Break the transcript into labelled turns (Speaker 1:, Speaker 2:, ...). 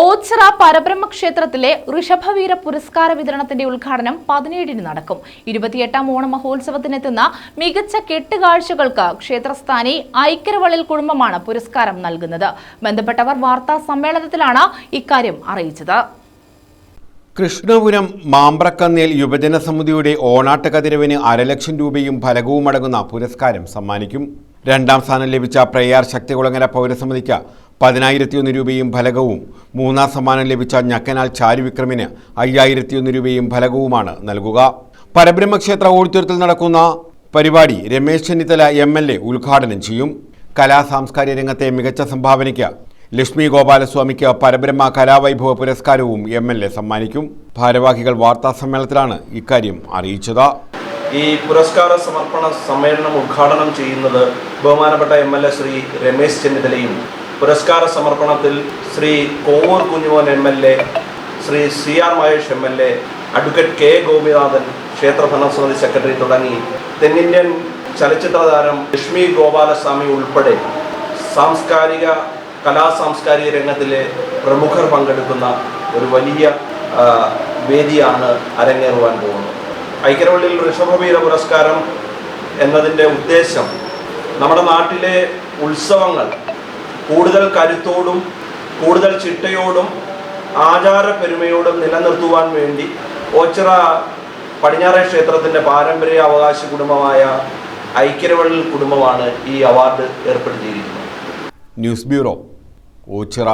Speaker 1: ഓച്ചിറ പരബ്രഹ്മ ക്ഷേത്രത്തിലെ ഋഷഭവീര പുരസ്കാര വിതരണത്തിന്റെ ഉദ്ഘാടനം പതിനേഴിന് നടക്കും. ഇരുപത്തിയെട്ടാം ഓണ മഹോത്സവത്തിനെത്തുന്ന മികച്ച കെട്ടുകാഴ്ചകൾക്ക് ക്ഷേത്രസ്ഥാനി ഐക്കരവളിൽ കുടുംബമാണ് പുരസ്കാരം നൽകുന്നത്. ബന്ധപ്പെട്ടവർ വാർത്താ സമ്മേളനത്തിലാണ് ഇക്കാര്യം അറിയിച്ചത്.
Speaker 2: കൃഷ്ണപുരം മാമ്പ്രക്കന്നേൽ യുവജന സമിതിയുടെ ഓണാട്ട് കതിരവിന് അരലക്ഷം രൂപയും ഫലകവും അടങ്ങുന്ന പുരസ്കാരം സമ്മാനിക്കും. രണ്ടാം സ്ഥാനം ലഭിച്ച പ്രയാർ ശക്തികുളങ്ങര പൗരസമിതിക്ക് പതിനായിരത്തിയൊന്ന് രൂപയും ഫലകവും മൂന്നാം സമ്മാനം ലഭിച്ച ഞക്കനാൽ ചാരുവിക്രമിന് അയ്യായിരത്തിയൊന്ന് രൂപയും ഫലകവുമാണ് നൽകുക. പരബ്രഹ്മക്ഷേത്ര ഓഡിറ്റോറിയത്തിൽ നടക്കുന്ന പരിപാടി Ramesh Chennithala M L A ഉദ്ഘാടനം ചെയ്യും. കലാ സാംസ്കാരിക രംഗത്തെ മികച്ച സംഭാവനയ്ക്ക് ലക്ഷ്മി ഗോപാലസ്വാമിക്ക് പരബ്രഹ്മ കലാവൈഭവ പുരസ്കാരവും എം എൽ എ സമ്മാനിക്കും. ഭാരവാഹികൾ വാർത്താ സമ്മേളനത്തിലാണ് ഇക്കാര്യം അറിയിച്ചത്.
Speaker 3: ഈ പുരസ്കാര സമർപ്പണ സമ്മേളനം ഉദ്ഘാടനം ചെയ്യുന്നത് ബഹുമാനപ്പെട്ട M L A Shri Ramesh ചെന്നിത്തലയും പുരസ്കാര സമർപ്പണത്തിൽ Shri Kovoor Kunjumon M L A Shri C R Mahesh M L A advocate K Gopinathan ക്ഷേത്ര ഭരണസമിതി സെക്രട്ടറി തുടങ്ങി. തെന്നിന്ത്യൻ ചലച്ചിത്ര താരം ലക്ഷ്മി ഗോപാലസ്വാമി ഉൾപ്പെടെ സാംസ്കാരിക കലാ സാംസ്കാരിക രംഗത്തിലെ പ്രമുഖർ പങ്കെടുക്കുന്ന ഒരു വലിയ വേദിയാണ് അരങ്ങേറുവാൻ പോകുന്നത്. ഐക്യരവള്ളിയിൽ ഋഷഭവീര പുരസ്കാരം എന്നതിന്റെ ഉദ്ദേശം നമ്മുടെ നാട്ടിലെ ഉത്സവങ്ങൾ കൂടുതൽ കരുത്തോടും കൂടുതൽ ചിട്ടയോടും ആചാര പെരുമയോടും നിലനിർത്തുവാൻ വേണ്ടി ഓച്ചിറ പടിഞ്ഞാറേ ക്ഷേത്രത്തിന്റെ പാരമ്പര്യ അവകാശ കുടുംബമായ ഐക്യരവള്ളിൽ കുടുംബമാണ് ഈ അവാർഡ് ഏർപ്പെടുത്തിയിരിക്കുന്നത്.
Speaker 2: News bureau Ochira.